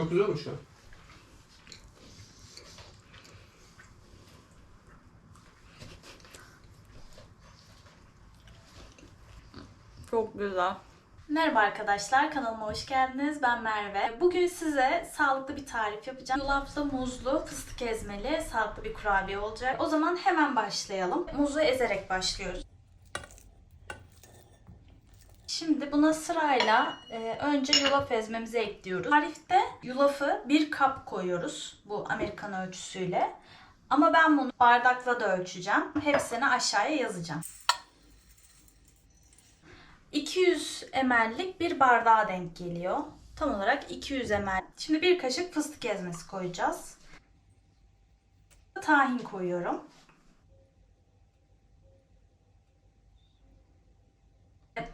Çok güzel olmuş ya. Çok güzel. Merhaba arkadaşlar, kanalıma hoş geldiniz. Ben Merve. Bugün size sağlıklı bir tarif yapacağım. Yulaflı, muzlu, fıstık ezmeli sağlıklı bir kurabiye olacak. O zaman hemen başlayalım. Muzu ezerek başlıyoruz. Şimdi buna sırayla e, önce yulaf ezmemizi ekliyoruz. Tarifte yulafı bir kap koyuyoruz bu Amerikan ölçüsüyle. Ama ben bunu bardakla da ölçeceğim. Hepsini aşağıya yazacağım. 200 ml'lik bir bardağa denk geliyor. Tam olarak 200 ml. Şimdi bir kaşık fıstık ezmesi koyacağız. Tahin koyuyorum.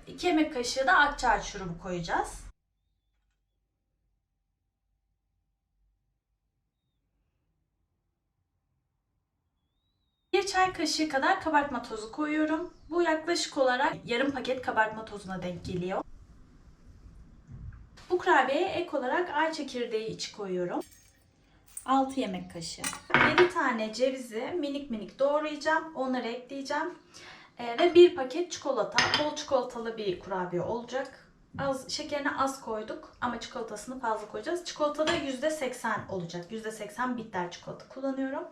2 yemek kaşığı da akçaağaç şurubu koyacağız. Bir çay kaşığı kadar kabartma tozu koyuyorum. Bu yaklaşık olarak yarım paket kabartma tozuna denk geliyor. Bu kurabiyeye ek olarak ay çekirdeği içi koyuyorum. 6 yemek kaşığı. 7 tane cevizi minik minik doğrayacağım. Onları ekleyeceğim. Ee, ve bir paket çikolata. Bol çikolatalı bir kurabiye olacak. Az şekerini az koyduk ama çikolatasını fazla koyacağız. Çikolata da %80 olacak. %80 bitter çikolata kullanıyorum.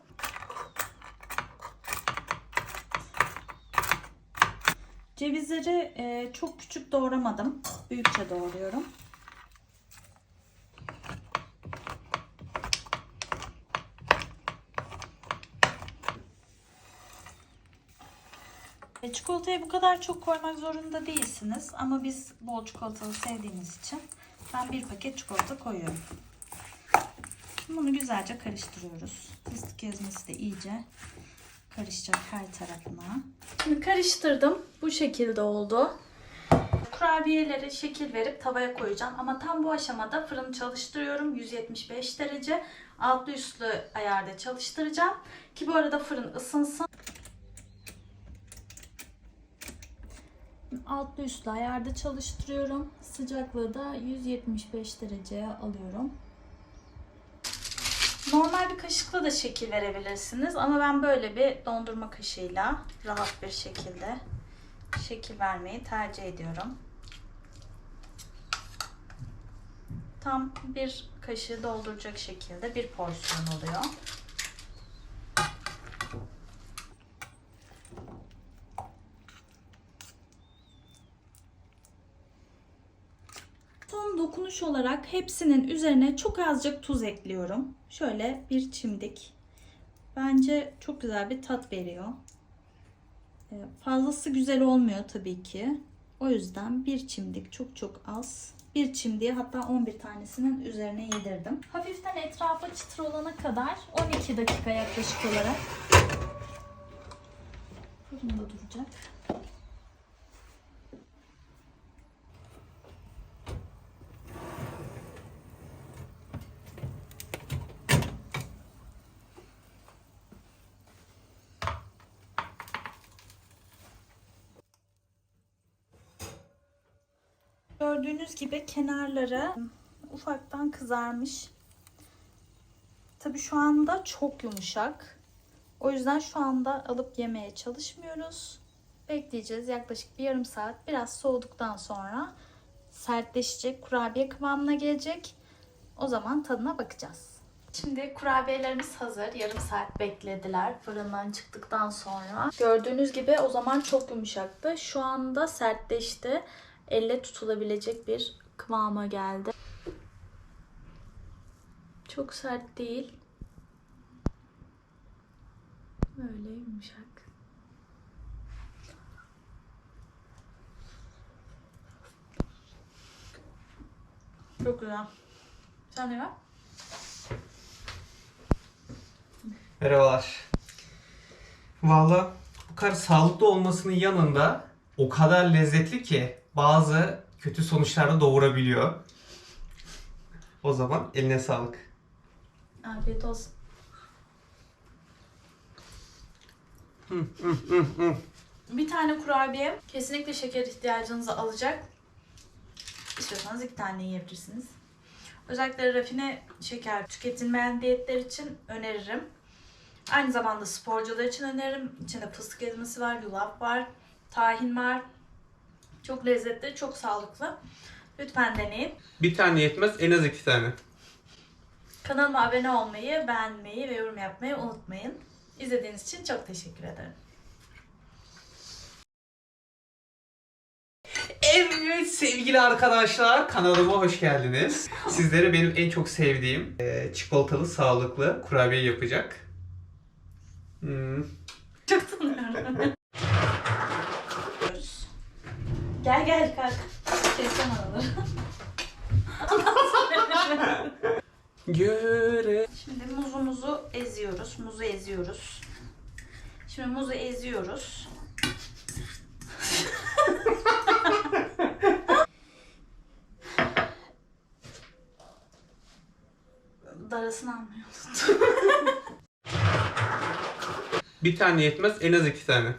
Cevizleri e, çok küçük doğramadım. Büyükçe doğruyorum. E, çikolatayı bu kadar çok koymak zorunda değilsiniz. Ama biz bol çikolatalı sevdiğimiz için ben bir paket çikolata koyuyorum. Şimdi bunu güzelce karıştırıyoruz. Fıstık ezmesi de iyice karışacak her tarafına. Şimdi karıştırdım. Bu şekilde oldu. Kurabiyeleri şekil verip tavaya koyacağım. Ama tam bu aşamada fırını çalıştırıyorum. 175 derece. Altlı üstlü ayarda çalıştıracağım. Ki bu arada fırın ısınsın. Altlı üstlü ayarda çalıştırıyorum. Sıcaklığı da 175 dereceye alıyorum. Normal bir kaşıkla da şekil verebilirsiniz ama ben böyle bir dondurma kaşığıyla rahat bir şekilde şekil vermeyi tercih ediyorum. Tam bir kaşığı dolduracak şekilde bir porsiyon oluyor. Dokunuş olarak hepsinin üzerine çok azıcık tuz ekliyorum. Şöyle bir çimdik. Bence çok güzel bir tat veriyor. Ee, Fazlası güzel olmuyor tabii ki. O yüzden bir çimdik çok çok az. Bir çimdiği hatta 11 tanesinin üzerine yedirdim. Hafiften etrafa çıtır olana kadar 12 dakika yaklaşık olarak fırında duracak. Gördüğünüz gibi kenarları ufaktan kızarmış. Tabi şu anda çok yumuşak. O yüzden şu anda alıp yemeye çalışmıyoruz. Bekleyeceğiz yaklaşık bir yarım saat. Biraz soğuduktan sonra sertleşecek, kurabiye kıvamına gelecek. O zaman tadına bakacağız. Şimdi kurabiyelerimiz hazır. Yarım saat beklediler fırından çıktıktan sonra. Gördüğünüz gibi o zaman çok yumuşaktı. Şu anda sertleşti. Elle tutulabilecek bir kıvama geldi. Çok sert değil. Böyle yumuşak. Çok güzel. Sen de ver. Merhabalar. Valla bu kadar sağlıklı olmasının yanında o kadar lezzetli ki bazı kötü sonuçlar da doğurabiliyor. O zaman eline sağlık. Afiyet olsun. Bir tane kurabiye kesinlikle şeker ihtiyacınızı alacak. İstiyorsanız iki tane yiyebilirsiniz. Özellikle rafine şeker tüketilmeyen diyetler için öneririm. Aynı zamanda sporcular için öneririm. İçinde fıstık ezmesi var, yulaf var, tahin var. Çok lezzetli, çok sağlıklı. Lütfen deneyin. Bir tane yetmez en az iki tane. Kanalıma abone olmayı, beğenmeyi ve yorum yapmayı unutmayın. İzlediğiniz için çok teşekkür ederim. Evet sevgili arkadaşlar kanalıma hoş geldiniz. Sizlere benim en çok sevdiğim e, çikolatalı sağlıklı kurabiye yapacak. Hmm. Çok tanıyorum. Gel gel kalk. Kesin alır. Göre. Şimdi muzumuzu eziyoruz. Muzu eziyoruz. Şimdi muzu eziyoruz. Darasını almıyor. Bir tane yetmez en az iki tane.